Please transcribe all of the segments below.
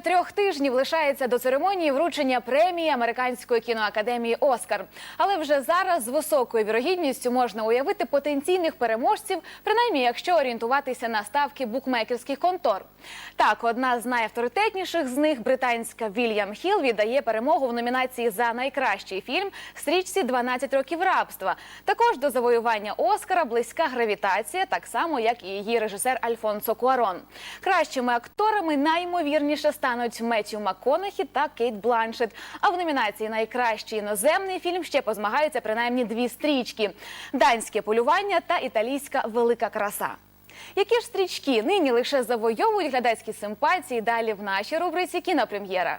Трьох тижнів лишається до церемонії вручення премії американської кіноакадемії Оскар. Але вже зараз з високою вірогідністю можна уявити потенційних переможців, принаймні якщо орієнтуватися на ставки букмекерських контор. Так, одна з найавторитетніших з них, британська Вільям Хіл, віддає перемогу в номінації за найкращий фільм стрічці «12 років рабства. Також до завоювання Оскара близька гравітація, так само як і її режисер Альфонсо Куарон. Кращими акторами наймовірніше стануть Меттю МакКонахі та Кейт Бланшет. А в номінації Найкращий іноземний фільм ще позмагаються принаймні дві стрічки: данське полювання та італійська велика краса. Які ж стрічки нині лише завойовують глядацькі симпатії? Далі в нашій рубриці кінопрем'єра.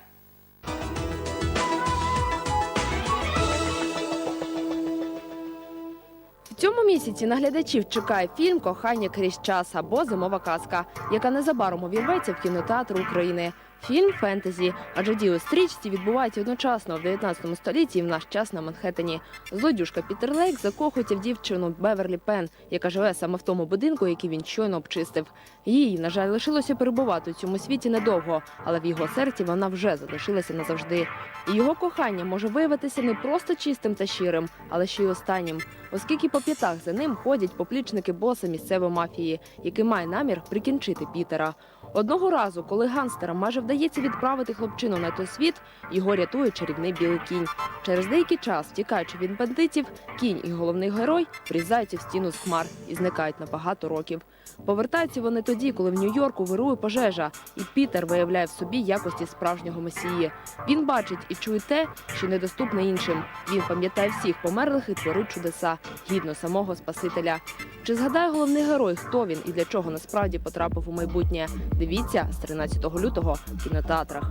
Цьому місяці наглядачів чекає фільм Кохання крізь час або Зимова казка, яка незабаром увірветься в кінотеатр України. Фільм фентезі, адже дії стрічці відбуваються одночасно в 19 столітті і в наш час на Манхеттені. Злодюжка Пітер Лейк закохується в дівчину Беверлі Пен, яка живе саме в тому будинку, який він щойно обчистив. Їй, на жаль, лишилося перебувати у цьому світі недовго, але в його серці вона вже залишилася назавжди. І його кохання може виявитися не просто чистим та щирим, але ще й останнім, оскільки по п'ятах за ним ходять поплічники боса місцевої мафії, який має намір прикінчити Пітера. Одного разу, коли ганстерам майже вдається відправити хлопчину на той світ, його рятує чарівний білий кінь. Через деякий час, втікаючи від бандитів, кінь і головний герой врізаються в стіну з хмар і зникають на багато років. Повертаються вони тоді, коли в Нью-Йорку вирує пожежа, і Пітер виявляє в собі якості справжнього месії. Він бачить і чує те, що недоступне іншим. Він пам'ятає всіх померлих і творить чудеса, гідно самого Спасителя. Чи згадає головний герой, хто він і для чого насправді потрапив у майбутнє? Дивіться з 13 лютого в кінотеатрах.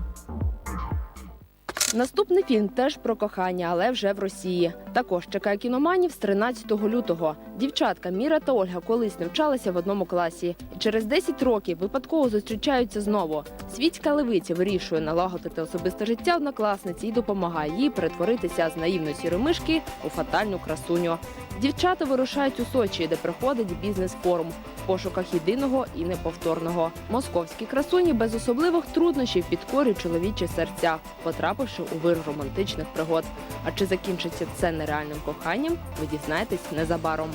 Наступний фільм теж про кохання, але вже в Росії. Також чекає кіноманів з 13 лютого. Дівчатка Міра та Ольга колись навчалися в одному класі, і через 10 років випадково зустрічаються знову. Світська левиця вирішує налагодити особисте життя однокласниці і допомагає їй перетворитися з наївної сіромишки у фатальну красуню. Дівчата вирушають у Сочі, де проходить бізнес-форум в пошуках єдиного і неповторного. Московські красуні без особливих труднощів підкорюють чоловічі серця, потрапивши у вир романтичних пригод. А чи закінчиться це нереальним коханням? Ви дізнаєтесь незабаром.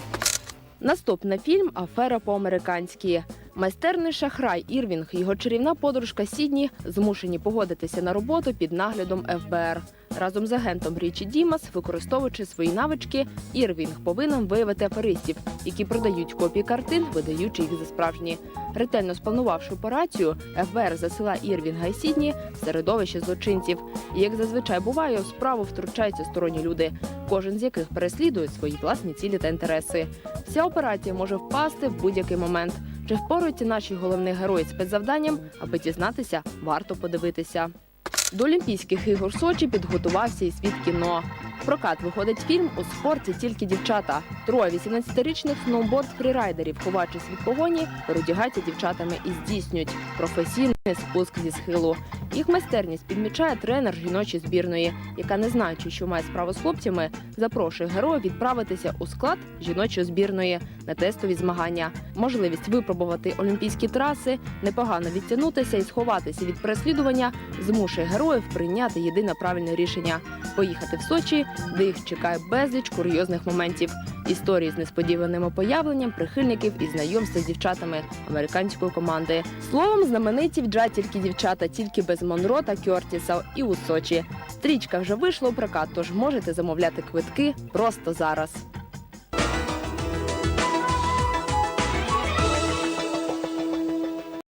Наступний фільм Афера по-американськи. Майстерний шахрай Ірвінг його чарівна подружка Сідні змушені погодитися на роботу під наглядом ФБР. Разом з агентом Річі Дімас, використовуючи свої навички, Ірвінг повинен виявити аферистів, які продають копії картин, видаючи їх за справжні. Ретельно спланувавши операцію, ФБР засила Ірвінга і Сідні в середовище злочинців. І як зазвичай буває, у справу втручаються сторонні люди, кожен з яких переслідує свої власні цілі та інтереси. Вся операція може впасти в будь-який момент. Чи впораються наші головні герої спецзавданням, аби дізнатися, варто подивитися. До Олімпійських ігор Сочі підготувався і світ кіно. Прокат виходить фільм у спорті тільки дівчата. Троє 18-річних сноуборд фрірайдерів, ховаючись від погоні, передягаються дівчатами і здійснюють професійний спуск зі схилу. Їх майстерність підмічає тренер жіночої збірної, яка, не знаючи, що має справу з хлопцями, запрошує героїв відправитися у склад жіночої збірної на тестові змагання. Можливість випробувати олімпійські траси, непогано відтягнутися і сховатися від переслідування змушує героїв прийняти єдине правильне рішення поїхати в Сочі, де їх чекає безліч курйозних моментів. Історії з несподіваними появленням прихильників і знайомства з дівчатами американської команди. Словом, знамениті вджа тільки дівчата, тільки без Монро та Кьортіса і у Сочі. Стрічка вже вийшла у прокат, тож можете замовляти квитки просто зараз.